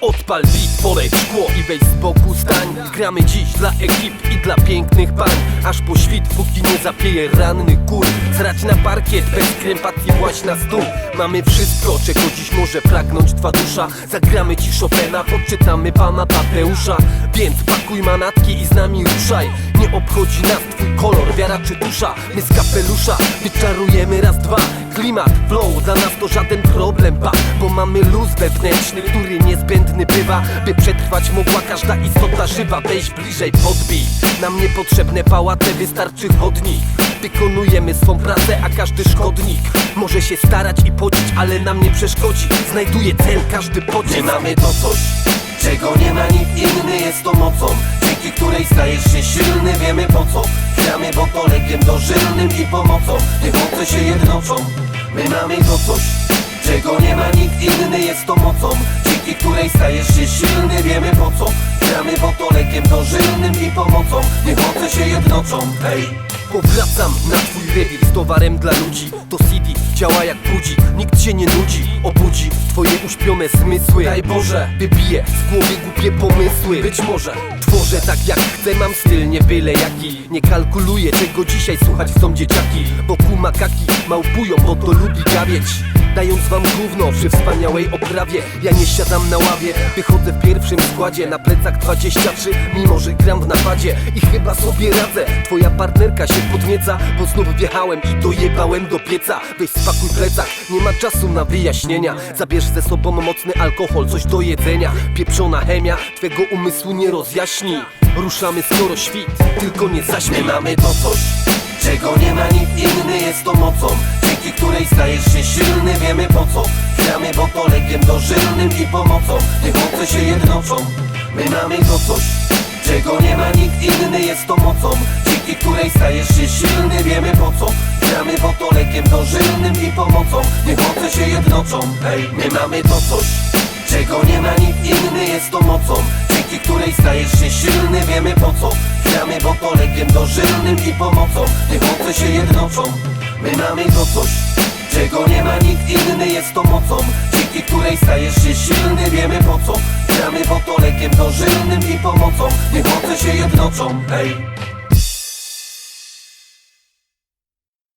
Odpal beat, polej w szkło i weź z boku stań. Gramy dziś dla ekip i dla pięknych pań. Aż po świt, póki nie zapieje ranny kur. Zrać na parkiet, bez krępacji właśnie na stół. Mamy wszystko, czego dziś może pragnąć twa dusza. Zagramy ci Chopina, podczytamy pana Tadeusza. Więc pakuj manatki i z nami ruszaj Nie obchodzi nas twój kolor, wiara czy dusza My z kapelusza wyczarujemy raz, dwa. Klimat, flow, dla nas to żaden problem, ba Bo mamy luz wewnętrzny, który niezbędny bywa By przetrwać mogła każda istota żywa. Weź bliżej, podbij Nam niepotrzebne pałace, wystarczy chodnik Wykonujemy swą pracę, a każdy szkodnik Może się starać i pocić, ale nam nie przeszkodzi. Znajduje cel każdy pocisk. Nie mamy to coś, czego nie ma nikt inny Jest to mocą, dzięki której stajesz się silny Wiemy po co, gramy bo to lekiem dożylnym i pomocą. Niech moce się jednoczą My mamy to coś, czego nie ma nikt inny Jest to mocą, dzięki której stajesz się silny Wiemy po co, gramy bo to lekiem dożylnym i pomocą. Niech moce się jednoczą, hej. Powracam na twój rewir z towarem dla ludzi. To CD działa jak budzik, nikt się nie nudzi. Obudzi twoje uśpione zmysły. Daj Boże, wybije z głowy głupie pomysły. Być może. Tworzę tak jak chcę, mam styl nie byle jaki. Nie kalkuluję czego dzisiaj słuchać chcą dzieciaki. Wokół makaki małpują, bo to lubi gawieć Dając wam gówno przy wspaniałej oprawie. Ja nie siadam na ławie, wychodzę w pierwszym składzie. Na plecach 23, mimo że gram w napadzie. I chyba sobie radzę, twoja partnerka się podnieca Bo znów wjechałem i dojebałem do pieca. Weź spakuj plecak, nie ma czasu na wyjaśnienia. Zabierz ze sobą mocny alkohol, coś do jedzenia. Pieprzona chemia, twego umysłu nie rozjaśni. Ruszamy skoro świt, tylko nie My zaśmiej mamy to coś, czego nie ma nikt inny Jest to mocą, dzięki której stajesz się silny Wiemy po co, gramy bo to lekiem dożylnym i pomocą. Niech moce się jednoczą My mamy to coś, czego nie ma nikt inny Jest to mocą, dzięki której stajesz się silny Wiemy po co, gramy bo to lekiem dożylnym i pomocą. Niech moce się jednoczą, hej My mamy to coś, czego nie ma nikt inny Jest to mocą, dzięki której stajesz się silny. Wiemy po co, gramy bo to lekiem dożylnym i pomocą. Niech moce się jednoczą My mamy to coś, czego nie ma nikt inny. Jest to mocą, dzięki której stajesz się silny. Wiemy po co, gramy bo to lekiem dożylnym i pomocą. Niech moce się jednoczą, hej